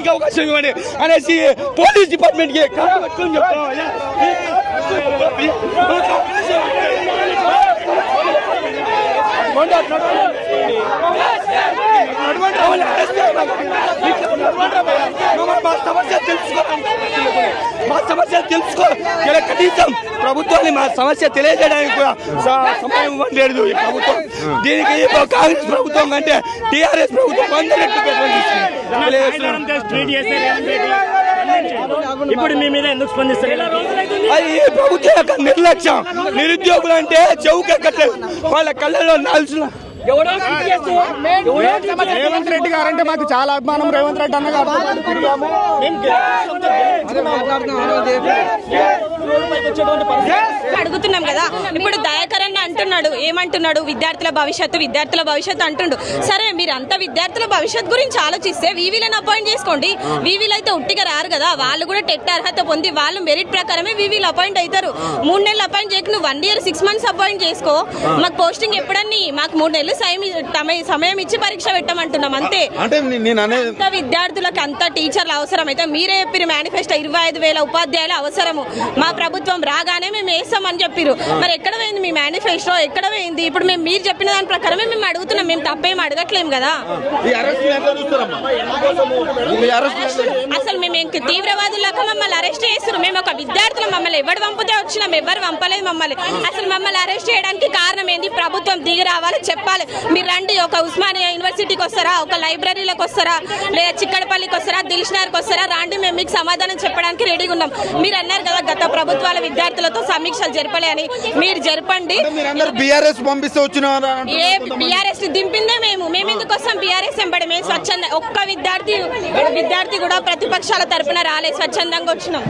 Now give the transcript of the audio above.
అవకాశం ఇవ్వండి అనేసి పోలీస్ డిపార్ట్మెంట్ కి కాలు పట్టుకొని చెప్తాం అయ్యా. మాకు అవకాశం ఇవ్వండి. నడవండి, వాళ్ళని arrest చేయండి. నడవండి, అమ్మయ్య. మమ్మల్ని మా సమస్య తెలుసుకోవాలి మా సమస్య తెలుసుకో ఇలా కనీసం ప్రభుత్వాన్ని మా సమస్య తెలియజేయడానికి కూడా స- సమయం ఇవ్వలేదు ఈ ప్రభుత్వం. దీనికి కాంగ్రెస్ ప్రభుత్వం కంటే టీఆర్ఎస్ ప్రభుత్వం వంద రెట్లు రెడ్డి ఇప్పుడు మీ మీద ఎందుకు స్పందిస్తారు? అది ఈ ప్రభుత్వం యొక్క నిర్లక్ష్యం. నిరుద్యోగులు అంటే చెవుకెక్కట్లేదు. వాళ్ళ కళ్ళలో నాల్సిన రేవంత్ రెడ్డి గారంటే మాకు చాలా అభిమానం రేవంత్ రెడ్డి అన్న గారు అడుగుతున్నాం కదా ఇప్పుడు దయాకర్ అన్న అంటున్నాడు ఏమంటున్నాడు? విద్యార్థుల భవిష్యత్తు విద్యార్థుల భవిష్యత్తు అంటుండు. సరే మీరు అంత విద్యార్థుల భవిష్యత్తు గురించి ఆలోచిస్తే వీవీలను అపాయింట్ చేసుకోండి. వీవీలు అయితే ఉట్టిగా రారు కదా. వాళ్ళు కూడా టెట్ అర్హత పొంది వాళ్ళు మెరిట్ ప్రకారమే వీవీలు అపాయింట్ అవుతారు. మూడు నెలలు అపాయింట్ చేయక నువ్వు one year six months appoint చేసుకో. మాకు పోస్టింగ్ ఎప్పుడన్నీ మాకు మూడు నెలలు సమయం ఇచ్చి పరీక్ష పెట్టమంటున్నాం అంత. విద్యార్థులకు అంత టీచర్లు అవసరం అయితే మీరే చెప్పిన మేనిఫెస్టో ఇరవై ఐదు వేల ఉపాధ్యాయులు అవసరము. మా ప్రభుత్వం రాగానే మేము వేస్తామని చెప్పిరు మరి ఎక్కడ పోయింది మీ మేనిఫెస్టో? ఎక్కడ పోయింది? ఇప్పుడు మేము మీరు చెప్పిన దాని ప్రకారమే మేము అడుగుతున్నాం. మేము తప్పేం అడగట్లేం కదా. అసలు మేము ఇంక తీవ్రవాదులకు మమ్మల్ని అరెస్ట్ చేస్తున్నారు. మేము ఒక విద్యార్థులు మమ్మల్ని ఎవరు పంపితే వచ్చినాం ఎవరు పంపలేదు మమ్మల్ని. అసలు మమ్మల్ని అరెస్ట్ చేయడానికి కారణం ఏంది? ప్రభుత్వం దిగి రావాలి చెప్పాలి. మీరు రండి ఒక ఉస్మానియా యూనివర్సిటీకి వస్తారా? ఒక లైబ్రరీలకు వస్తారా? లేదా చిక్కడపల్లికి వస్తారా? దిల్షనగర్కి వస్తారా? రాండి మేము మీకు సమాధానం చెప్పడానికి రెడీగా ఉన్నాం. మీరు అన్నారు కదా గత ప్రభుత్వాల విద్యార్థులతో సమీక్షలు జరపలే అని మీరు జరపండి మీరందరూ బీఆర్ఎస్ పంపిస్తే వచ్చిన ఏ బీఆర్ఎస్ దింపిందే మేము. మేము ఎందుకు వస్తాం బీఆర్ఎస్ ఎంబడి మేము స్వచ్ఛంద ఒక్క విద్యార్థి విద్యార్థి కూడా ప్రతిపక్షాల తరపున రాలే స్వచ్ఛందంగా వచ్చినాం.